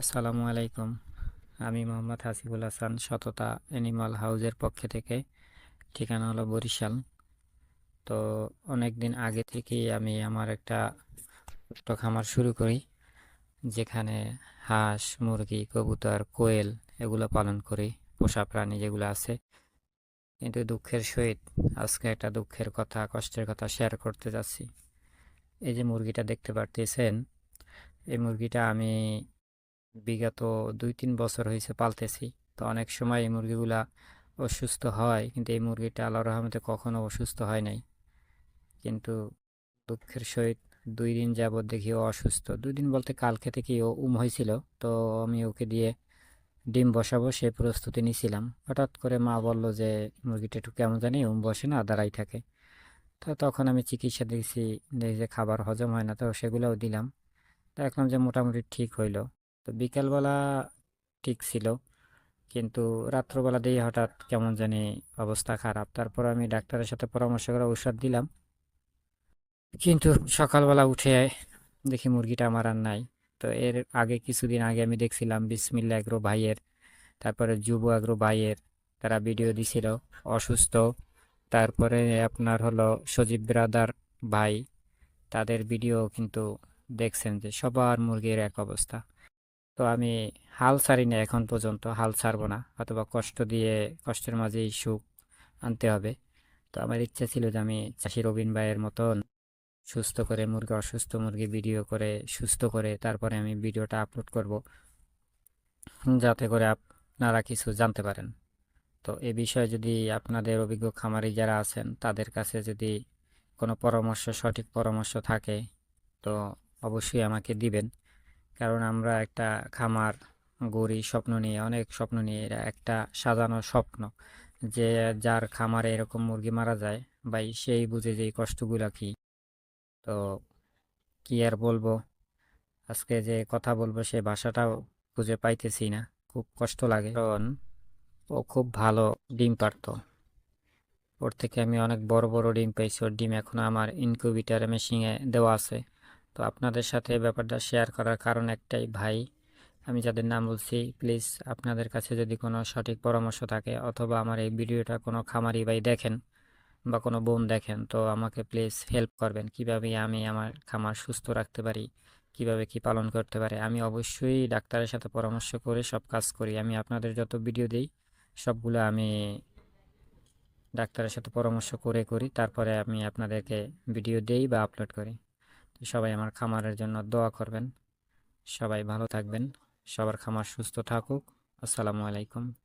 আসসালামু আলাইকুম। আমি মোহাম্মদ হাসিবুল হাসান, সততা অ্যানিমাল হাউজের পক্ষ থেকে। ঠিকানা হলো বরিশাল। তো অনেক দিন আগে থেকেই আমি আমার একটা ছোট্ট খামার শুরু করি, যেখানে হাঁস, মুরগি, কবুতর, কোয়েল এগুলো পালন করি, পোষা প্রাণী যেগুলো আছে। কিন্তু দুঃখের সহিত আজকে একটা দুঃখের কথা, কষ্টের কথা শেয়ার করতে যাচ্ছি। এই যে মুরগিটা দেখতে পারতেছেন, এই মুরগিটা আমি বিগত দুই তিন বছর হয়েছে পালতেছি। তো অনেক সময় এই মুরগিগুলা অসুস্থ হয়, কিন্তু এই মুরগিটা আল্লাহর রহমতে কখনো অসুস্থ হয় নাই। কিন্তু দুঃখের সহিত দুই দিন যাবৎ দেখি ও অসুস্থ। দুই দিন বলতে কালকে থেকেই ও উম হয়েছিল তো আমি ওকে দিয়ে ডিম বসাবো, সে প্রস্তুতি নিছিলাম। হঠাৎ করে মা বলল যে, মুরগিটা একটু কেমন জানি উম বসে না, দাঁড়াই থাকে। তো তখন আমি চিকিৎসা দিয়েছি, দেখি যে খাবার হজম হয় না, তো সেগুলোও দিলাম। দেখলাম যে মোটামুটি ঠিক হইল। তো বিকালবেলা ঠিক ছিল। কিন্তু রাত্রবেলা দিয়ে হঠাৎ কেমন জানি অবস্থা খারাপ। তারপর আমি ডাক্তারের সাথে পরামর্শ করে ঔষধ দিলাম। কিন্তু সকালবেলা উঠে দেখি মুরগিটা আমার আর নাই। তো এর আগে কিছুদিন আগে আমি দেখছিলাম বিসমিল্লা এগ্রো ভাইয়ের, তারপরে যুব এগ্রো ভাইয়ের তারা ভিডিও দিছিল অসুস্থ। তারপরে আপনার হলো সজীব ব্রাদার ভাই, তাদের ভিডিও কিন্তু দেখছেন যে সবার মুরগির এক অবস্থা। তো আমি হাল ছাড়ি না এখন পর্যন্ত, হাল ছাড়বো না। অথবা কষ্ট দিয়ে, কষ্টের মাঝেই সুখ আনতে হবে। তো আমার ইচ্ছা ছিল যে আমি চাষি রবিন ভাইয়ের মতন সুস্থ করে মুরগি, অসুস্থ মুরগি ভিডিও করে, সুস্থ করে তারপরে আমি ভিডিওটা আপলোড করব। যাতে করে আপনারা কিছু জানতে পারেন। তো এ বিষয়ে যদি আপনাদের অভিজ্ঞ খামারি যারা আছেন, তাদের কাছে যদি কোনো পরামর্শ, সঠিক পরামর্শ থাকে, তো অবশ্যই আমাকে দিবেন। কারণ আমরা একটা খামার গড়ি স্বপ্ন নিয়ে, অনেক স্বপ্ন নিয়ে এরা একটা সাজানো স্বপ্ন যে যার খামারে এরকম মুরগি মারা যায়, ভাই সেই বুঝে যে কষ্টগুলো কি? তো কি আর বলব? আজকে যে কথা বলব সে ভাষাটাও খুঁজে পাইতেছি না, খুব কষ্ট লাগে। কারণ ও খুব ভালো ডিম পারতো। ওর থেকে আমি অনেক বড় বড় ডিম পেয়েছি, ওর ডিম এখন আমার ইনকিউবেটার মেশিনে দেওয়া আছে। তো আপনাদের সাথে ব্যাপারটা শেয়ার করার কারণ একটাই, ভাই, আমি যাদের নাম বলছি প্লিজ আপনাদের কাছে যদি কোনো সঠিক পরামর্শ থাকে অথবা আমার এই ভিডিওটা কোনো খামারি ভাই দেখেন বা কোনো বোন দেখেন, তো আমাকে প্লিজ হেল্প করবেন। কীভাবে আমি আমার খামার সুস্থ রাখতে পারি, কীভাবে কি পালন করতে পারে, আমি অবশ্যই ডাক্তারের সাথে পরামর্শ করে সব কাজ করি। আমি আপনাদের যত ভিডিও দিই, সবগুলো আমি ডাক্তারের সাথে পরামর্শ করে করি, তারপরে আমি আপনাদেরকে ভিডিও দেই বা আপলোড করি। সবাই আমার খামারের জন্য দোয়া করবেন। সবাই ভালো থাকবেন। সবার খামার সুস্থ থাকুক। আসসালামু আলাইকুম।